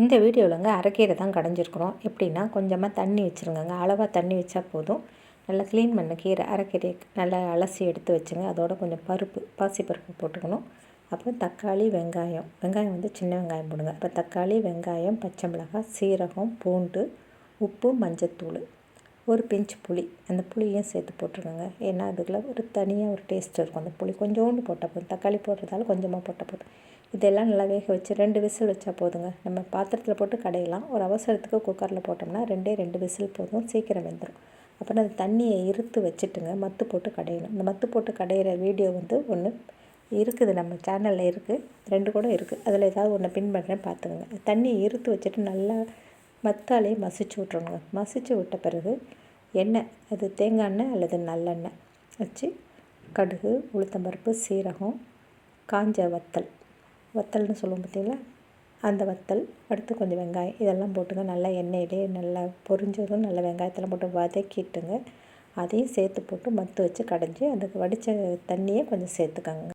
இந்த வீடியோவிலங்க அரைக்கீரை தான் கடைஞ்சிருக்கிறோம். எப்படின்னா கொஞ்சமாக தண்ணி வச்சுருங்கங்க. அளவாக தண்ணி வச்சா போதும். நல்லா க்ளீன் பண்ண கீரை அரைக்கீரை நல்லா அலசி எடுத்து வச்சுங்க. அதோட கொஞ்சம் பருப்பு பாசி பருப்பு போட்டுக்கணும். அப்புறம் தக்காளி வெங்காயம். வெங்காயம் வந்து சின்ன வெங்காயம் போடுங்க. அப்போ தக்காளி வெங்காயம் பச்சை மிளகாய் சீரகம் பூண்டு உப்பு மஞ்சத்தூள். ஒரு பிஞ்சு புளி. அந்த புளியும் சேர்த்து போட்டுருக்கோங்க ஏன்னா அதுக்குள்ள ஒரு தனியாக ஒரு டேஸ்ட் இருக்கும் அந்த புளி. கொஞ்சோண்டு போட்டால் போதும். தக்காளி போடுறதால கொஞ்சமாக போட்டால் போதும். இதெல்லாம் நல்லா வேக வச்சு ரெண்டு விசில் வச்சா போதுங்க. நம்ம பாத்திரத்தில் போட்டு கடையலாம். ஒரு அவசரத்துக்கு குக்கரில் போட்டோம்னா ரெண்டே ரெண்டு விசில் போதும். சீக்கிரம் வெந்துடும் அப்புறம் அந்த தண்ணியை இருத்து வச்சுட்டுங்க. மத்து போட்டு கடையணும். இந்த மத்து போட்டு கடையிற வீடியோ வந்து ஒன்று இருக்குது. நம்ம சேனலில் இருக்குது ரெண்டு கூட இருக்குது அதில் ஏதாவது ஒன்று பின் பண்ணுறேன் பார்த்துக்கோங்க தண்ணியை இருத்து வச்சுட்டு நல்லா மத்தாலே மசிச்சு விட்றணுங்க மசிச்சு விட்ட பிறகு எண்ணெய் அது தேங்காய் எண்ணெய் அல்லது நல்லெண்ணெய் வச்சு கடுகு உளுத்தம்பருப்பு சீரகம் காஞ்ச வத்தல் வத்தல்னு சொல்லுவோம் பார்த்தீங்களா? அந்த வத்தல் அடுத்து கொஞ்சம் வெங்காயம் இதெல்லாம் போட்டுங்க. நல்லா எண்ணெயிலே நல்லா பொரிஞ்சதும் நல்லா வெங்காயத்தெல்லாம் போட்டு வதக்கிட்டுங்க. அதையும் சேர்த்து போட்டு மத்து வச்சு கடைஞ்சி அதுக்கு வடித்த தண்ணியை கொஞ்சம் சேர்த்துக்கோங்க.